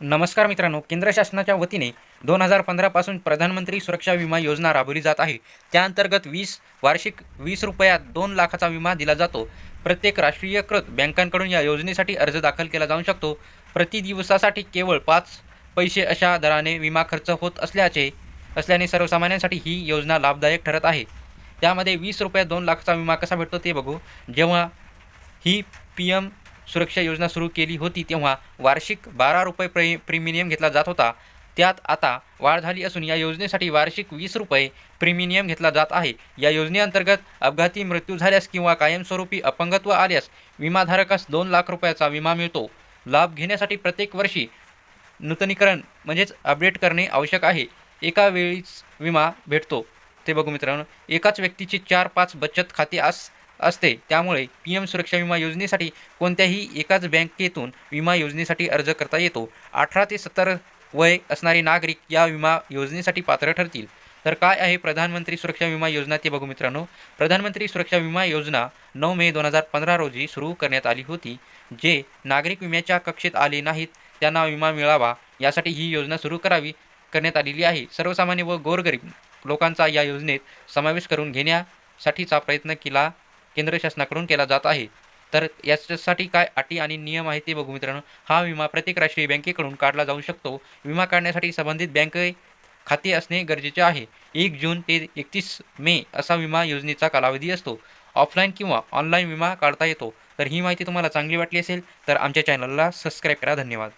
नमस्कार मित्रांनो केंद्र शासनाच्या वतीने दोन हजार पंधरापासून प्रधानमंत्री सुरक्षा विमा योजना राबवली जात आहे. त्याअंतर्गत वीस वार्षिक वीस रुपयात दोन लाखाचा विमा दिला जातो. प्रत्येक राष्ट्रीयकृत बँकांकडून या योजनेसाठी अर्ज दाखल केला जाऊ शकतो. प्रति दिवसासाठी केवळ पाच पैसे अशा दराने विमा खर्च होत असल्याचे असल्याने सर्वसामान्यांसाठी ही योजना लाभदायक ठरत आहे. त्यामध्ये वीस रुपयात दोन लाखाचा विमा कसा भेटतो ते बघू. जेव्हा ही पी एम सुरक्षा योजना सुरू केली होती तेव्हा वार्षिक बारा रुपये प्रे प्रीमियम घेतला जात होता. त्यात आता वाढ झाली असून या योजनेसाठी वार्षिक वीस रुपये प्रीमियम घेतला जात आहे. या योजनेअंतर्गत अपघाती मृत्यू झाल्यास किंवा कायमस्वरूपी अपंगत्व आल्यास विमाधारकास दोन लाख रुपयाचा विमा मिळतो. लाभ घेण्यासाठी प्रत्येक वर्षी नूतनीकरण म्हणजेच अपडेट करणे आवश्यक आहे. एका वेळीच विमा भेटतो. ते बघू मित्रांनो एकाच व्यक्तीची चार पाच बचत खाते आस असते. त्यामुळे पी एम सुरक्षा विमा योजनेसाठी कोणत्याही एकाच बँकेतून विमा योजनेसाठी अर्ज करता येतो. अठरा ते सत्तर वय असणारे नागरिक या विमा योजनेसाठी पात्र ठरतील. तर काय आहे प्रधानमंत्री सुरक्षा विमा योजना ते बघू मित्रांनो. प्रधानमंत्री सुरक्षा विमा योजना नऊ मे दोन हजार पंधरा रोजी सुरू करण्यात आली होती. जे नागरिक विम्याच्या कक्षेत आले नाहीत त्यांना विमा मिळावा यासाठी ही योजना सुरू करावी करण्यात आलेली आहे. सर्वसामान्य व गोरगरीब लोकांचा या योजनेत समावेश करून घेण्यासाठीचा प्रयत्न केला केंद्र शासनाकडून केला जात आहे. तर याच्यासाठी काय अटी आणि नियम आहे ते बघू मित्रांनो. हा विमा प्रत्येक राष्ट्रीय बँकेकडून काढला जाऊ शकतो. विमा काढण्यासाठी संबंधित बँक खाते असणे गरजेचे आहे. एक जून ते एकतीस मे असा विमा योजनेचा कालावधी असतो. ऑफलाईन किंवा ऑनलाईन विमा काढता येतो. तर ही माहिती तुम्हाला चांगली वाटली असेल तर आमच्या चॅनलला सबस्क्राईब करा. धन्यवाद.